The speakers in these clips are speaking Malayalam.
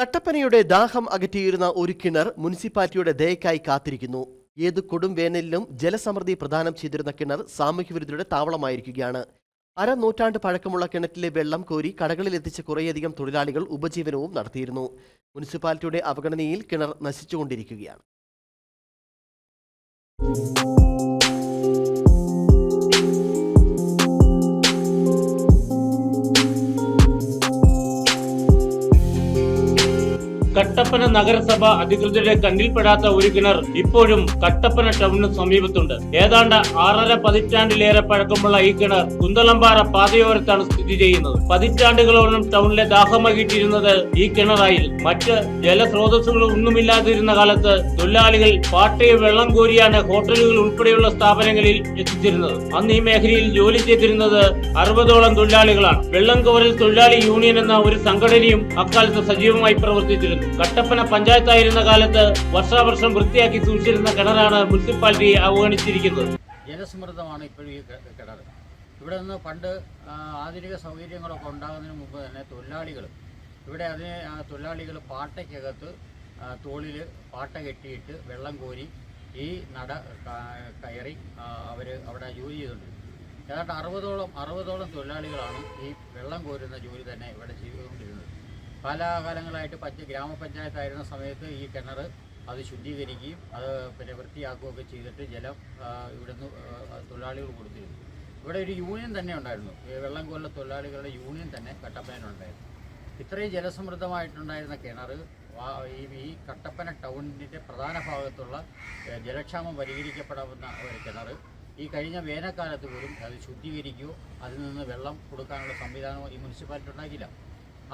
കട്ടപ്പനയുടെ ദാഹം അകറ്റിയിരുന്ന ഒരു കിണർ മുനിസിപ്പാലിറ്റിയുടെ ദയക്കായി കാത്തിരിക്കുന്നു. ഏത് കൊടും വേനലിലും ജലസമൃദ്ധി പ്രദാനം ചെയ്തിരുന്ന കിണർ സാമൂഹ്യവിരുദ്ധരുടെ താവളമായിരിക്കുകയാണ്. അര നൂറ്റാണ്ട് പഴക്കമുള്ള കിണറ്റിലെ വെള്ളം കോരി കടകളിൽ എത്തിച്ച കുറേയധികം തൊഴിലാളികൾ ഉപജീവനവും നടത്തിയിരുന്നു. മുനിസിപ്പാലിറ്റിയുടെ അവഗണനയിൽ കിണർ നശിച്ചുകൊണ്ടിരിക്കുകയാണ്. കട്ടപ്പന നഗരസഭ അധികൃതരുടെ കണ്ണിൽപ്പെടാത്ത ഒരു കിണർ ഇപ്പോഴും കട്ടപ്പന ടൗണിന് സമീപത്തുണ്ട്. ഏതാണ്ട് ആറര പതിറ്റാണ്ടിലേറെ പഴക്കമുള്ള ഈ കിണർ കുന്തളംപാറ പാതയോരത്താണ് സ്ഥിതി ചെയ്യുന്നത്. പതിറ്റാണ്ടുകളോളം ടൗണിലെ ദാഹമകിട്ടിരുന്നത് ഈ കിണറായി മറ്റ് ജലസ്രോതസ്സുകൾ ഒന്നുമില്ലാതിരുന്ന കാലത്ത് തൊഴിലാളികൾ പാട്ടയെ വെള്ളം കോരിയാണ് ഹോട്ടലുകൾ ഉൾപ്പെടെയുള്ള സ്ഥാപനങ്ങളിൽ എത്തിച്ചിരുന്നത്. അന്ന് ഈ മേഖലയിൽ ജോലി ചെയ്തിരുന്നത് അറുപതോളം തൊഴിലാളികളാണ്. വെള്ളം കോരൽ തൊഴിലാളി യൂണിയൻ എന്ന ഒരു സംഘടനയും അക്കാലത്ത് സജീവമായി പ്രവർത്തിച്ചിരുന്നു. കട്ടപ്പന പഞ്ചായത്തായിരുന്ന കാലത്ത് വർഷാവർഷം വൃത്തിയാക്കി സൂക്ഷിച്ചിരുന്ന കിണറാണ് മുനിസിപ്പാലിറ്റി അവഗണിച്ചിരിക്കുന്നത്. ജലസമൃദ്ധമാണ് ഇപ്പോഴും ഈ കിണർ. ഇവിടെ നിന്ന് പണ്ട് ആധുനിക സൗകര്യങ്ങളൊക്കെ ഉണ്ടാകുന്നതിന് മുമ്പ് തന്നെ തൊഴിലാളികൾ ഇവിടെ അതിന് തൊഴിലാളികൾ പാട്ടയ്ക്കകത്ത് തോളിൽ പാട്ട കെട്ടിയിട്ട് വെള്ളം കോരി ഈ നട കയറി അവർ അവിടെ ജോലി ചെയ്തുകൊണ്ടിരുന്നു ഏതാണ്ട് അറുപതോളം അറുപതോളം തൊഴിലാളികളാണ് ഈ വെള്ളം കോരുന്ന ജോലി തന്നെ ഇവിടെ ചെയ്തുകൊണ്ടിരുന്നത് കാലാകാലങ്ങളായിട്ട് പഞ്ച ഗ്രാമപഞ്ചായത്തായിരുന്ന സമയത്ത് ഈ കിണർ അത് ശുദ്ധീകരിക്കുകയും അത് പിന്നെ വൃത്തിയാക്കുകയൊക്കെ ചെയ്തിട്ട് ജലം ഇവിടെ ഇവിടുന്ന് തൊഴിലാളികൾ കൊടുത്തിരുന്നു. ഇവിടെ ഒരു യൂണിയൻ തന്നെ ഉണ്ടായിരുന്നു. വെള്ളം കൊല്ല തൊഴിലാളികളുടെ യൂണിയൻ തന്നെ കട്ടപ്പനയിലുണ്ടായിരുന്നു ഇത്രയും ജലസമൃദ്ധമായിട്ടുണ്ടായിരുന്ന കിണർ ഈ കട്ടപ്പന ടൗണിന്റെ പ്രധാന ഭാഗത്തുള്ള ജലക്ഷാമം പരിഹരിക്കപ്പെടാവുന്ന ഒരു കിണർ. ഈ കഴിഞ്ഞ വേനൽക്കാലത്ത് പോലും അത് ശുദ്ധീകരിക്കുകയോ അതിൽ നിന്ന് വെള്ളം കൊടുക്കാനുള്ള സംവിധാനമോ ഈ മുനിസിപ്പാലിറ്റി ഉണ്ടാക്കിയില്ല.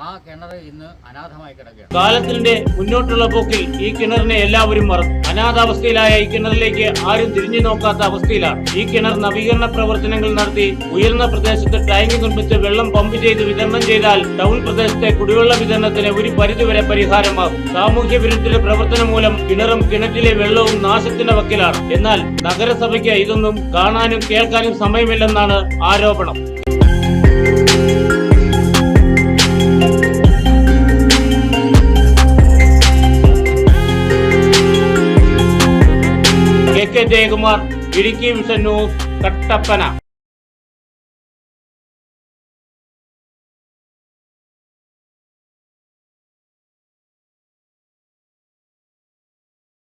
ആ കിണർ ഇന്ന് അനാഥമായി കിടക്കുകയാണ്. കാലത്തിന്റെ മുന്നോട്ടുള്ള പോക്കിൽ ഈ കിണറിനെ എല്ലാവരും മറന്നു. അനാഥാവസ്ഥയിലായ ഈ കിണറിലേക്ക് ആരും തിരിഞ്ഞു നോക്കാത്ത അവസ്ഥയിലാണ്. ഈ കിണർ നവീകരണ പ്രവർത്തനങ്ങൾ നടത്തി ഉയർന്ന പ്രദേശത്ത് ടാങ്ക് നിർമ്മിച്ച് വെള്ളം പമ്പ് ചെയ്ത് വിതരണം ചെയ്താൽ ടൗൺ പ്രദേശത്തെ കുടിവെള്ള വിതരണത്തിന് ഒരു പരിധിവരെ പരിഹാരമാകും. സാമൂഹ്യ വിരുദ്ധരുടെ പ്രവർത്തനം മൂലം കിണറും കിണറ്റിലെ വെള്ളവും നാശത്തിന്റെ വക്കിലാണ്. എന്നാൽ നഗരസഭയ്ക്ക് ഇതൊന്നും കാണാനും കേൾക്കാനും സമയമില്ലെന്നാണ് ആരോപണം. K Jayakumar Idukki vision news Kattappana